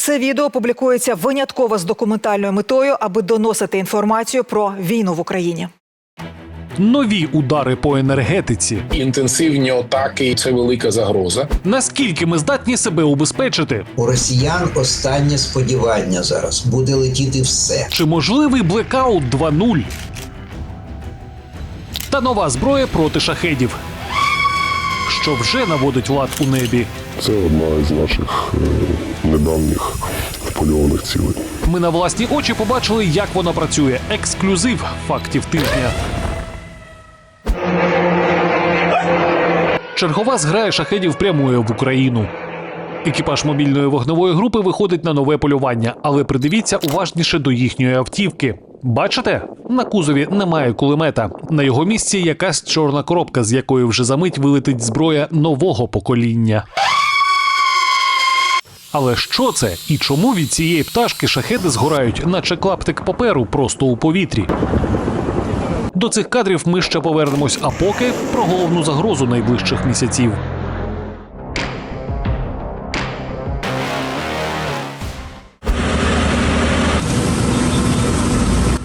Це відео публікується винятково з документальною метою, аби доносити інформацію про війну в Україні. Нові удари по енергетиці. Інтенсивні атаки це велика загроза. Наскільки ми здатні себе убезпечити? У росіян останнє сподівання зараз буде летіти все. Чи можливий блекаут 2.0? Та нова зброя проти шахедів, що вже наводить лад у небі. Це одна із наших е, недавніх впольованих цілей. Ми на власні очі побачили, як вона працює. Ексклюзив фактів тижня. Чергова зграя шахедів прямує в Україну. Екіпаж мобільної вогневої групи виходить на нове полювання, але придивіться уважніше до їхньої автівки. Бачите, на кузові немає кулемета. На його місці якась чорна коробка, з якої вже за мить вилетить зброя нового покоління. Але що це і чому від цієї пташки шахеди згорають, наче клаптик паперу просто у повітрі? До цих кадрів ми ще повернемось, а поки про головну загрозу найближчих місяців.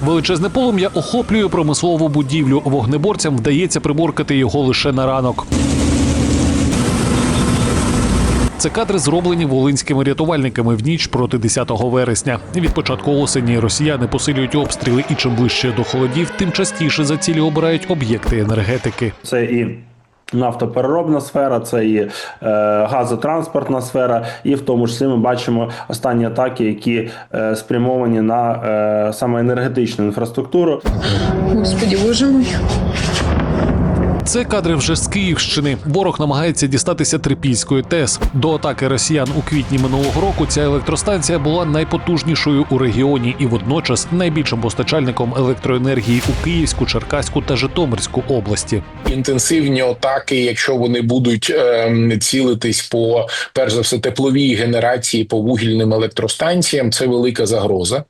Величезне полум'я охоплює промислову будівлю. Вогнеборцям вдається приборкати його лише на ранок. Це кадри зроблені волинськими рятувальниками в ніч проти 10 вересня. Від початку осені росіяни посилюють обстріли, і чим ближче до холодів, тим частіше за цілі обирають об'єкти енергетики. Це і нафтопереробна сфера, це і е, газотранспортна сфера, і в тому числі ми бачимо останні атаки, які е, спрямовані на е, саме енергетичну інфраструктуру. Господи, боже мой. Це кадри вже з Київщини. Ворог намагається дістатися Трипільської ТЕС. До атаки росіян у квітні минулого року ця електростанція була найпотужнішою у регіоні і водночас найбільшим постачальником електроенергії у Київську, Черкаську та Житомирську області. Інтенсивні атаки, якщо вони будуть ем, цілитись по перш за все тепловій генерації по вугільним електростанціям, це велика загроза.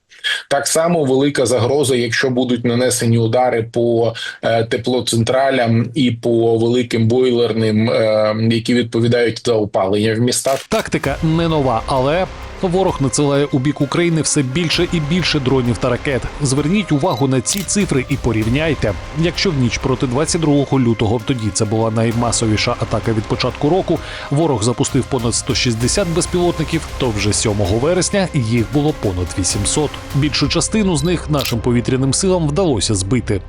Так само велика загроза, якщо будуть нанесені удари по е, теплоцентралям і по великим бойлерним, е, які відповідають за опалення в містах. Тактика не нова, але ворог надсилає у бік України все більше і більше дронів та ракет. Зверніть увагу на ці цифри і порівняйте. Якщо в ніч проти 22 лютого, тоді це була наймасовіша атака від початку року. Ворог запустив понад 160 безпілотників. То вже 7 вересня їх було понад 800. Більшу частину з них нашим повітряним силам вдалося збити.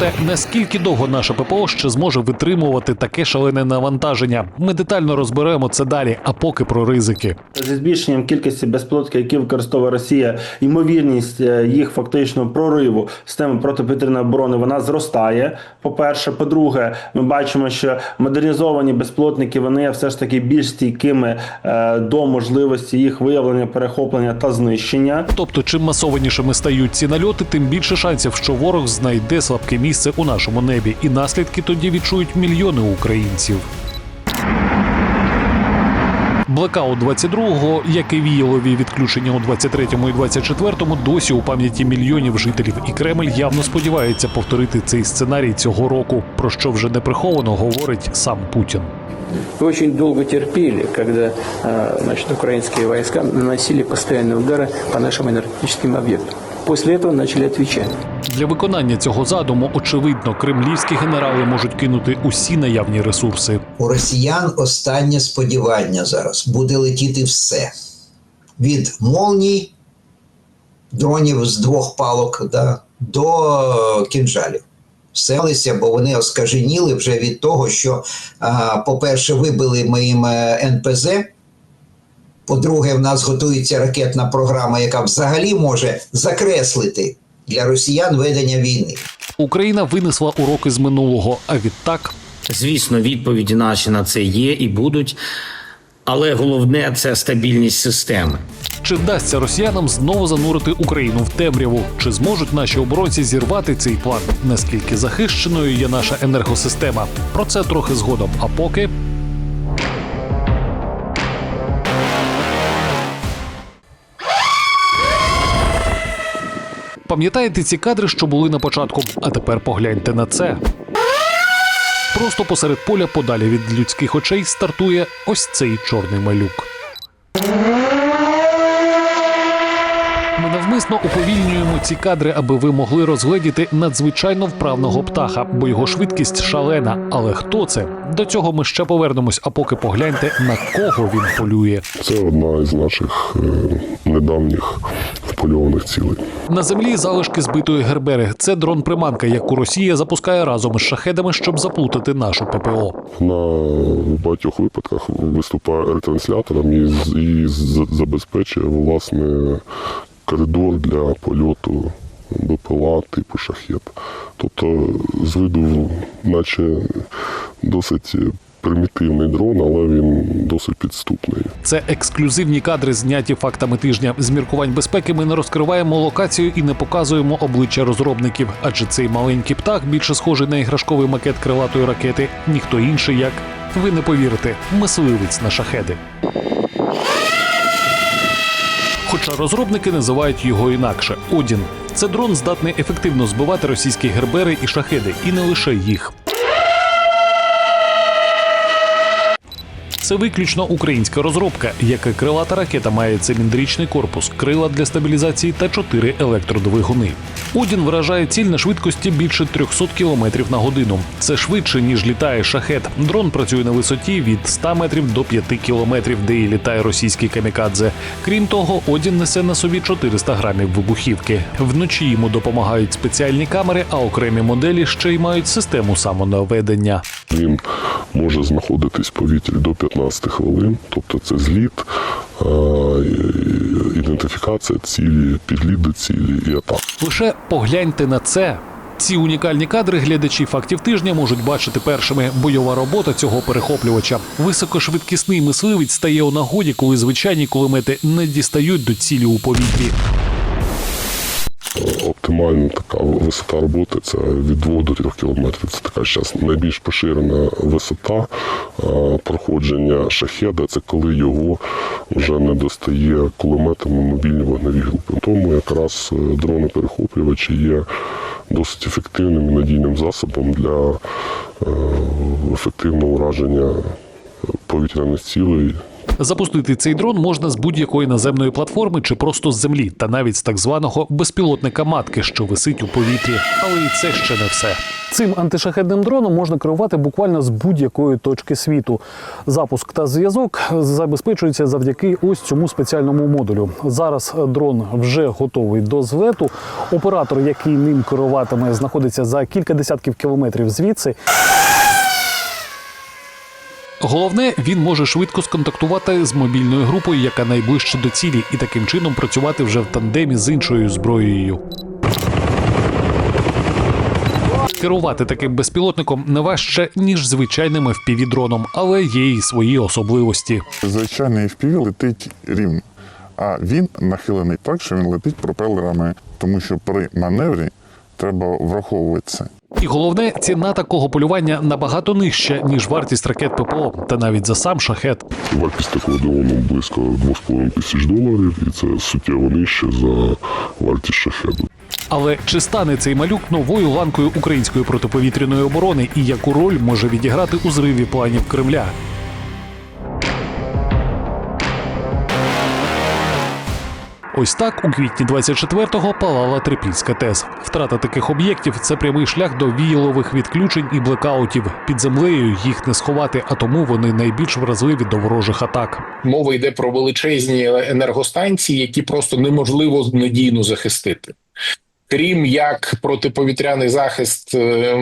Проте наскільки довго наше ППО ще зможе витримувати таке шалене навантаження? Ми детально розберемо це далі. А поки про ризики. Зі збільшенням кількості безпілотників, які використовує Росія, ймовірність е, їх фактичного прориву системи протиповітряної оборони вона зростає. По-перше, по-друге, ми бачимо, що модернізовані безпілотники вони все ж таки більш стійкими е, до можливості їх виявлення, перехоплення та знищення. Тобто, чим масованішими стають ці нальоти, тим більше шансів, що ворог знайде слабке місце у нашому небі, і наслідки тоді відчують мільйони українців. Блекаут 22-го, як і віялові відключення у 23-му і 24-му, досі у пам'яті мільйонів жителів, і Кремль явно сподівається повторити цей сценарій цього року, про що вже не приховано говорить сам Путін. Вы очень долго терпели, когда э, значит, украинские войска наносили постоянные удары по нашим энергетическим объектам. После этого начали отвечать. Для виконання цього задуму, очевидно, кремлівські генерали можуть кинути усі наявні ресурси. У росіян останнє сподівання зараз буде летіти все. Від молній, дронів з двох палок да, до кінжалів. Все, бо вони оскаженіли вже від того, що, а, по-перше, вибили моїм е, НПЗ. По-друге, в нас готується ракетна програма, яка взагалі може закреслити для росіян ведення війни. Україна винесла уроки з минулого, а відтак Звісно, відповіді наші на це є і будуть. Але головне це стабільність системи. Чи вдасться росіянам знову занурити Україну в темряву? Чи зможуть наші оборонці зірвати цей план? Наскільки захищеною є наша енергосистема? Про це трохи згодом. А поки Пам'ятаєте ці кадри, що були на початку? А тепер погляньте на це. Просто посеред поля, подалі від людських очей, стартує ось цей чорний малюк. Ми навмисно уповільнюємо ці кадри, аби ви могли розгледіти надзвичайно вправного птаха, бо його швидкість шалена. Але хто це? До цього ми ще повернемось. А поки погляньте на кого він полює. Це одна із наших е, недавніх впольованих цілей. На землі залишки збитої гербери. Це дрон-приманка, яку Росія запускає разом із шахедами, щоб заплутати нашу ППО. На багатьох випадках виступає ретранслятором і, і забезпечує власне коридор для польоту БПЛА типу шахет. Тобто з виду, наче досить примітивний дрон, але він досить підступний. Це ексклюзивні кадри, зняті фактами тижня. З міркувань безпеки ми не розкриваємо локацію і не показуємо обличчя розробників, адже цей маленький птах більше схожий на іграшковий макет крилатої ракети. Ніхто інший, як ви не повірите, мисливець на шахеди. Хоча розробники називають його інакше Одін. Це дрон здатний ефективно збивати російські гербери і шахеди, і не лише їх. Це виключно українська розробка, як і крилата ракета має циліндричний корпус, крила для стабілізації та чотири електродвигуни. Одін вражає ціль на швидкості більше 300 км на годину. Це швидше ніж літає шахет. Дрон працює на висоті від 100 метрів до 5 кілометрів, де і літає російський камікадзе. Крім того, Одін несе на собі 400 грамів вибухівки. Вночі йому допомагають спеціальні камери, а окремі моделі ще й мають систему самонаведення. Він може знаходитись в повітрі до 15 хвилин, тобто це зліт, ідентифікація цілі, підліт до цілі і атака. Лише погляньте на це. Ці унікальні кадри глядачі фактів тижня можуть бачити першими. Бойова робота цього перехоплювача. Високошвидкісний мисливець стає у нагоді, коли звичайні кулемети не дістають до цілі у повітрі. Оптимальна така висота роботи це від 2 до 3 кілометрів. Це така зараз найбільш поширена висота е, проходження шахеда. Це коли його вже не достає кулеметами мобільні вогневі групи. Тому якраз е, дрони-перехоплювачі є досить ефективним і надійним засобом для е, ефективного ураження повітряних цілей Запустити цей дрон можна з будь-якої наземної платформи чи просто з землі, та навіть з так званого безпілотника матки, що висить у повітрі. Але і це ще не все. Цим антишахедним дроном можна керувати буквально з будь-якої точки світу. Запуск та зв'язок забезпечується завдяки ось цьому спеціальному модулю. Зараз дрон вже готовий до злету. Оператор, який ним керуватиме, знаходиться за кілька десятків кілометрів звідси. Головне, він може швидко сконтактувати з мобільною групою, яка найближче до цілі, і таким чином працювати вже в тандемі з іншою зброєю. Керувати таким безпілотником не важче, ніж звичайним FPV-дроном, але є і свої особливості. Звичайний FPV летить рівно, а він нахилений так, що він летить пропелерами, тому що при маневрі треба враховувати це. І головне, ціна такого полювання набагато нижча, ніж вартість ракет ППО, та навіть за сам шахет. Вартість такого дрону близько 2,5 тисяч доларів, і це суттєво нижче за вартість шахеду. Але чи стане цей малюк новою ланкою української протиповітряної оборони і яку роль може відіграти у зриві планів Кремля? Ось так у квітні 24-го палала Трипільська ТЕС. Втрата таких об'єктів це прямий шлях до віялових відключень і блекаутів. Під землею їх не сховати, а тому вони найбільш вразливі до ворожих атак. Мова йде про величезні енергостанції, які просто неможливо надійно захистити. Крім як протиповітряний захист, е,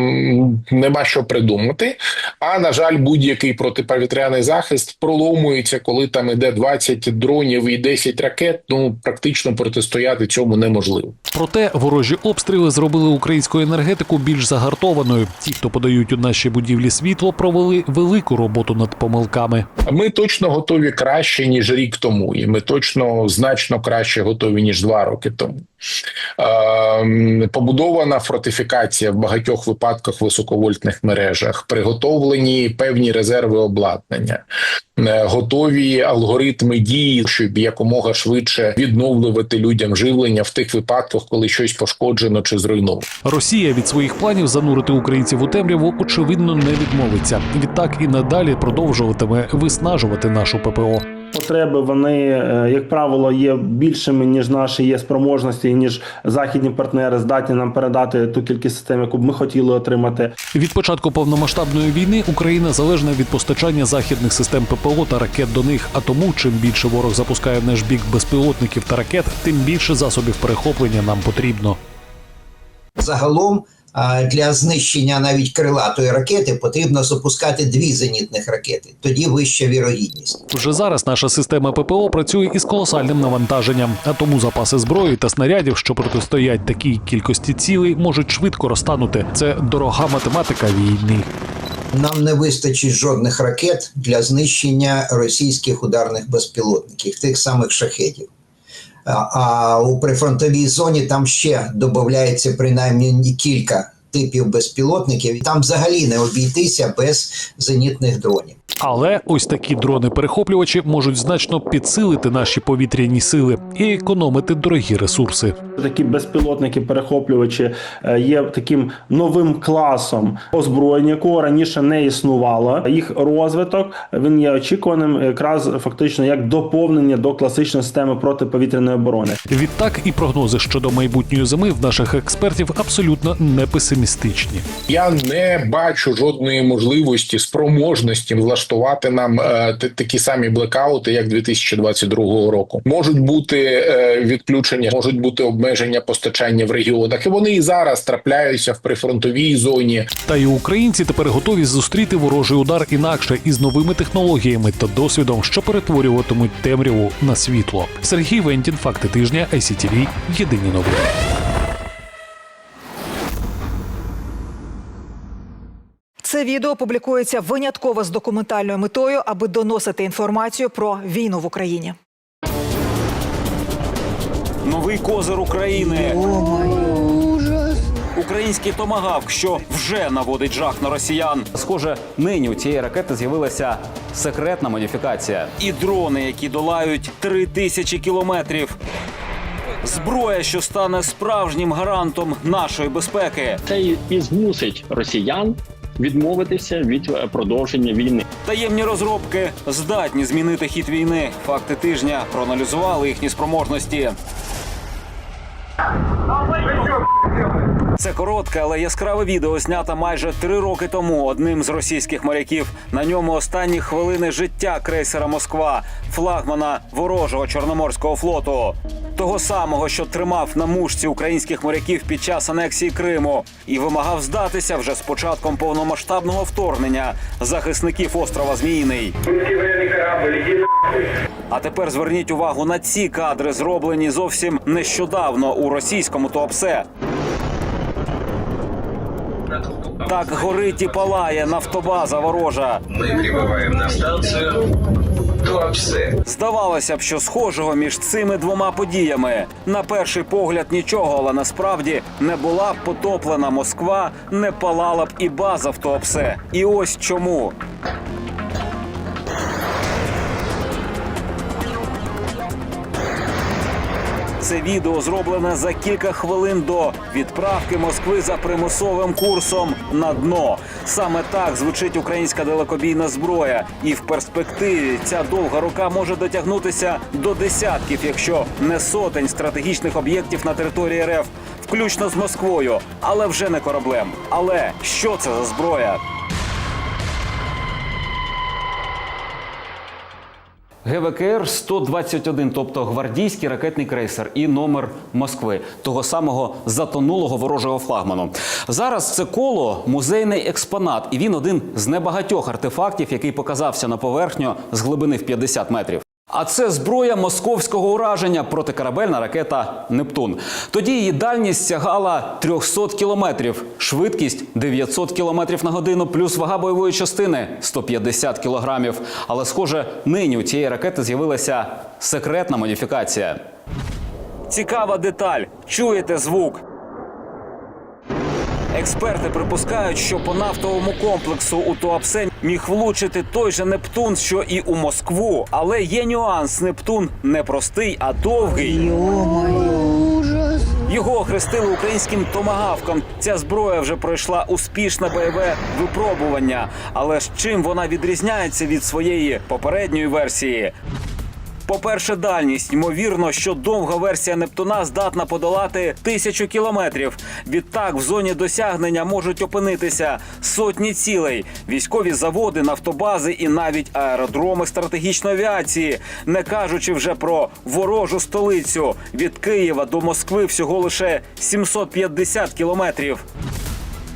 нема що придумати. А на жаль, будь-який протиповітряний захист проломується, коли там іде 20 дронів і 10 ракет. Ну практично протистояти цьому неможливо. Проте ворожі обстріли зробили українську енергетику більш загартованою. Ті, хто подають у наші будівлі світло, провели велику роботу над помилками. Ми точно готові краще ніж рік тому, і ми точно значно краще готові ніж два роки тому. Ем, Побудована фортифікація в багатьох випадках високовольтних мережах, приготовлені певні резерви обладнання, е, готові алгоритми дії, щоб якомога швидше відновлювати людям живлення в тих випадках, коли щось пошкоджено чи зруйновано. Росія від своїх планів занурити українців у темряву очевидно не відмовиться. Відтак і надалі продовжуватиме виснажувати нашу ППО. От потреби вони, е, як правило, є більшими ніж наші є спроможності, ніж західні партнери здатні нам передати ту кількість систем, яку б ми хотіли отримати. Від початку повномасштабної війни Україна залежна від постачання західних систем ППО та ракет до них. А тому, чим більше ворог запускає в наш бік безпілотників та ракет, тим більше засобів перехоплення нам потрібно. Загалом для знищення навіть крилатої ракети потрібно запускати дві зенітних ракети. Тоді вища вірогідність. Вже зараз наша система ППО працює із колосальним навантаженням, а тому запаси зброї та снарядів, що протистоять такій кількості цілей, можуть швидко розтанути. Це дорога математика війни. Нам не вистачить жодних ракет для знищення російських ударних безпілотників, тих самих шахетів. А, у прифронтовій зоні там ще додається принаймні кілька типів безпілотників, і там взагалі не обійтися без зенітних дронів. Але ось такі дрони-перехоплювачі можуть значно підсилити наші повітряні сили і економити дорогі ресурси. Такі безпілотники, перехоплювачі е, є таким новим класом озброєння, якого раніше не існувало. Їх розвиток він є очікуваним якраз фактично як доповнення до класичної системи протиповітряної оборони. Відтак і прогнози щодо майбутньої зими в наших експертів абсолютно не песимістичні. Я не бачу жодної можливості спроможності влаштувати нам е, такі самі блекаути, як 2022 року. Можуть бути е, відключення, можуть бути обмеження постачання в регіонах, і вони і зараз трапляються в прифронтовій зоні. Та й українці тепер готові зустріти ворожий удар інакше із новими технологіями та досвідом, що перетворюватимуть темряву на світло. Сергій Вентін, факти тижня, ICTV, Єдині новини. Це відео публікується винятково з документальною метою, аби доносити інформацію про війну в Україні. Новий козир України. Український томагавк, що вже наводить жах на росіян. Схоже, нині у цієї ракети з'явилася секретна модифікація. І дрони, які долають три тисячі кілометрів. Зброя, що стане справжнім гарантом нашої безпеки. Це і- і змусить росіян відмовитися від е, продовження війни. Таємні розробки здатні змінити хід війни. Факти тижня проаналізували їхні спроможності. Це коротке, але яскраве відео знято майже три роки тому одним з російських моряків. На ньому останні хвилини життя крейсера Москва, флагмана ворожого чорноморського флоту. Того самого, що тримав на мушці українських моряків під час анексії Криму і вимагав здатися вже з початком повномасштабного вторгнення захисників острова Зміїний. А тепер зверніть увагу на ці кадри, зроблені зовсім нещодавно у російському Туапсе. Так горить і палає нафтобаза ворожа. Мы прибываем на Туапсе. Здавалося б, що схожого між цими двома подіями. На перший погляд нічого, але насправді не була б потоплена Москва, не палала б і база в Туапсе. І ось чому. Це відео зроблене за кілька хвилин до відправки Москви за примусовим курсом на дно. Саме так звучить українська далекобійна зброя, і в перспективі ця довга рука може дотягнутися до десятків, якщо не сотень стратегічних об'єктів на території РФ, включно з Москвою, але вже не кораблем. Але що це за зброя? ГВКР 121, тобто гвардійський ракетний крейсер і номер Москви, того самого затонулого ворожого флагману. Зараз це коло музейний експонат, і він один з небагатьох артефактів, який показався на поверхню з глибини в 50 метрів. А це зброя московського ураження протикорабельна ракета Нептун. Тоді її дальність сягала 300 кілометрів, швидкість 900 кілометрів на годину, плюс вага бойової частини 150 кілограмів. Але, схоже, нині у цієї ракети з'явилася секретна модифікація. Цікава деталь. Чуєте звук? Експерти припускають, що по нафтовому комплексу у Туапсе міг влучити той же Нептун, що і у Москву. Але є нюанс: Нептун не простий, а довгий. Його охрестили українським томагавком. Ця зброя вже пройшла успішне бойове випробування. Але ж чим вона відрізняється від своєї попередньої версії? По-перше, дальність. Ймовірно, що довга версія Нептуна здатна подолати тисячу кілометрів. Відтак, в зоні досягнення можуть опинитися сотні цілей, військові заводи, нафтобази і навіть аеродроми стратегічної авіації, не кажучи вже про ворожу столицю від Києва до Москви всього лише 750 кілометрів.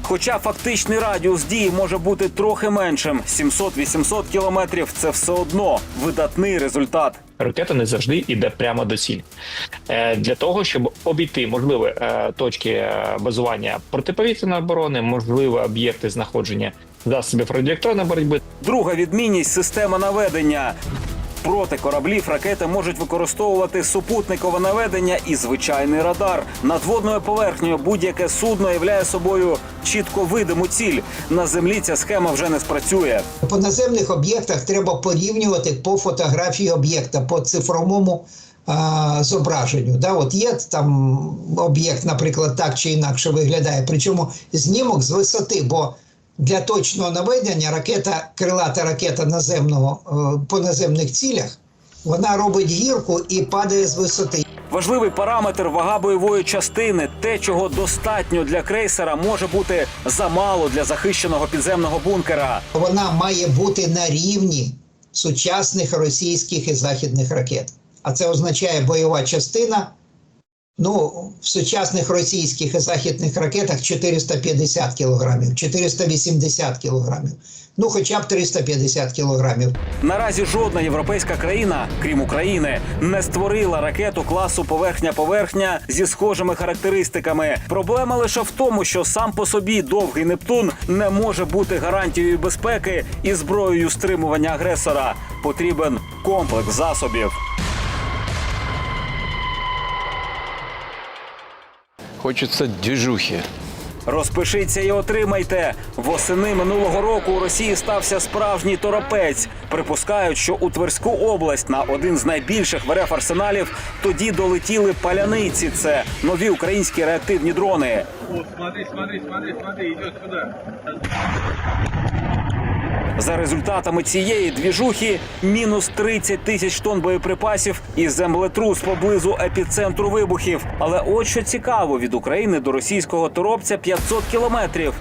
Хоча фактичний радіус дії може бути трохи меншим 700-800 кілометрів це все одно видатний результат. Ракета не завжди йде прямо до цілі. Е, Для того, щоб обійти можливі е, точки е, базування протиповітряної оборони, можливі об'єкти знаходження засобів радіоелектронної боротьби, Друга відмінність система наведення. Проти кораблів ракети можуть використовувати супутникове наведення і звичайний радар. Над водною поверхнею будь-яке судно являє собою чітко видиму ціль. На землі ця схема вже не спрацює. По наземних об'єктах треба порівнювати по фотографії об'єкта, по цифровому зображенню. Да? От є там об'єкт, наприклад, так чи інакше виглядає. Причому знімок з висоти, бо для точного наведення ракета, крилата ракета наземного е, по наземних цілях, вона робить гірку і падає з висоти. Важливий параметр вага бойової частини. Те, чого достатньо для крейсера, може бути замало для захищеного підземного бункера. Вона має бути на рівні сучасних російських і західних ракет. А це означає бойова частина. Ну, в сучасних російських і західних ракетах 450 кілограмів, 480 кілограмів, ну хоча б 350 кілограмів. Наразі жодна європейська країна, крім України, не створила ракету класу поверхня-поверхня зі схожими характеристиками. Проблема лише в тому, що сам по собі довгий Нептун не може бути гарантією безпеки і зброєю стримування агресора. Потрібен комплекс засобів. Хочеться дюжухи. Розпишіться і отримайте. Восени минулого року у Росії стався справжній торопець. Припускають, що у Тверську область на один з найбільших в РФ арсеналів тоді долетіли паляниці. Це нові українські реактивні дрони. Смотри, смотри, смотри, смотри, йде сюди. За результатами цієї двіжухи мінус 30 тисяч тонн боєприпасів і землетрус поблизу епіцентру вибухів. Але от що цікаво, від України до російського торопця 500 кілометрів.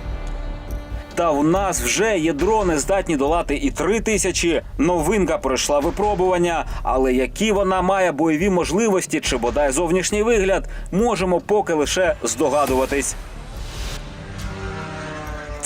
Та в нас вже є дрони, здатні долати і три тисячі. Новинка пройшла випробування. Але які вона має бойові можливості чи бодай зовнішній вигляд, можемо поки лише здогадуватись.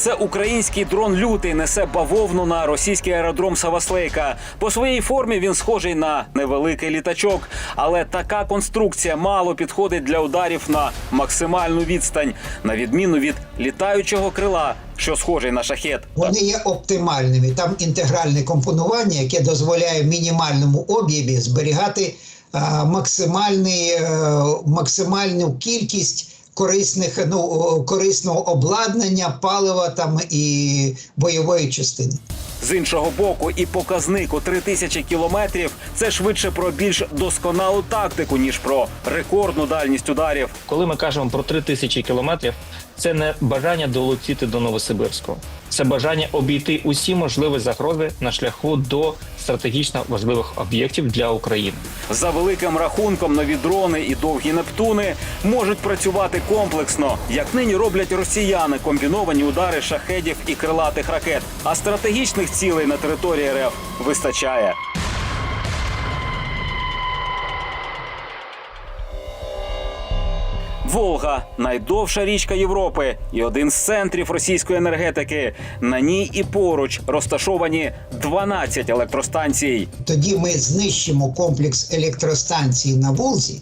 Це український дрон лютий несе бавовну на російський аеродром Саваслейка. По своїй формі він схожий на невеликий літачок, але така конструкція мало підходить для ударів на максимальну відстань, на відміну від літаючого крила, що схожий на шахет. Вони є оптимальними. Там інтегральне компонування, яке дозволяє в мінімальному об'ємі зберігати е, максимальний, е, максимальну кількість корисних, ну, корисного обладнання, палива там і бойової частини. З іншого боку, і показник у 3000 кілометрів це швидше про більш досконалу тактику, ніж про рекордну дальність ударів. Коли ми кажемо про 3000 кілометрів, це не бажання долетіти до Новосибирського. Це бажання обійти усі можливі загрози на шляху до стратегічно важливих об'єктів для України. За великим рахунком, нові дрони і довгі нептуни можуть працювати комплексно, як нині роблять росіяни, комбіновані удари шахедів і крилатих ракет. А стратегічних цілей на території РФ вистачає. Волга найдовша річка Європи і один з центрів російської енергетики. На ній і поруч розташовані 12 електростанцій. Тоді ми знищимо комплекс електростанцій на Волзі,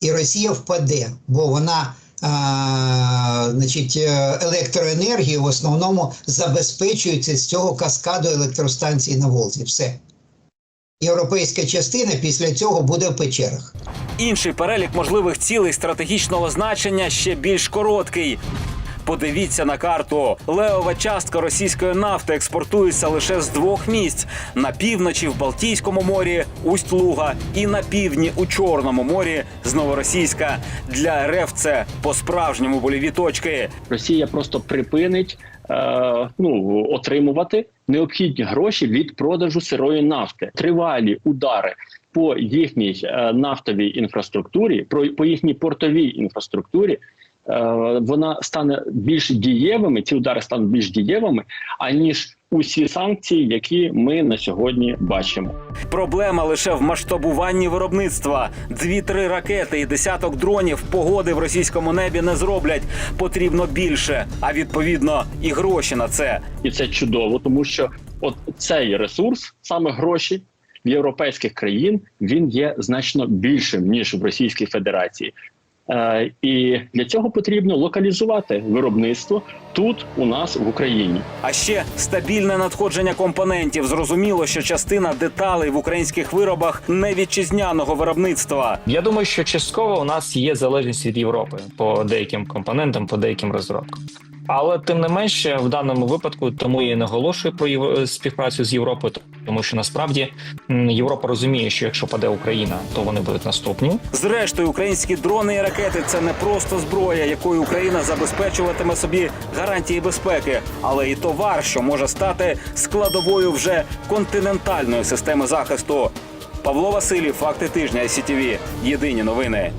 і Росія впаде, бо вона а, значить, е, електроенергію в основному забезпечується з цього каскаду електростанцій на Волзі. Все. Європейська частина після цього буде в печерах. Інший перелік можливих цілей стратегічного значення ще більш короткий. Подивіться на карту. Левова частка російської нафти експортується лише з двох місць: на півночі в Балтійському морі, Усть-Луга, і на півдні у Чорному морі з Новоросійська. Для РФ це по-справжньому боліві точки. Росія просто припинить е, ну, отримувати необхідні гроші від продажу сирої нафти. Тривалі удари по їхній е, нафтовій інфраструктурі, про по їхній портовій інфраструктурі. Е, Вона стане більш дієвими. Ці удари стануть більш дієвими, аніж усі санкції, які ми на сьогодні бачимо. Проблема лише в масштабуванні виробництва. Дві-три ракети і десяток дронів погоди в російському небі не зроблять. Потрібно більше, а відповідно і гроші на це. і це чудово, тому що от цей ресурс, саме гроші в європейських країн, він є значно більшим ніж в Російській Федерації. Е, і для цього потрібно локалізувати виробництво тут, у нас в Україні. А ще стабільне надходження компонентів. Зрозуміло, що частина деталей в українських виробах не вітчизняного виробництва. Я думаю, що частково у нас є залежність від Європи по деяким компонентам, по деяким розробкам. Але тим не менше, в даному випадку тому я і наголошую про єв- співпрацю з Європою, тому що насправді Європа розуміє, що якщо паде Україна, то вони будуть наступні. Зрештою, українські дрони і ракети це не просто зброя, якою Україна забезпечуватиме собі гарантії безпеки, але і товар, що може стати складовою вже континентальної системи захисту. Павло Василів, факти тижня СІТВ. Єдині новини.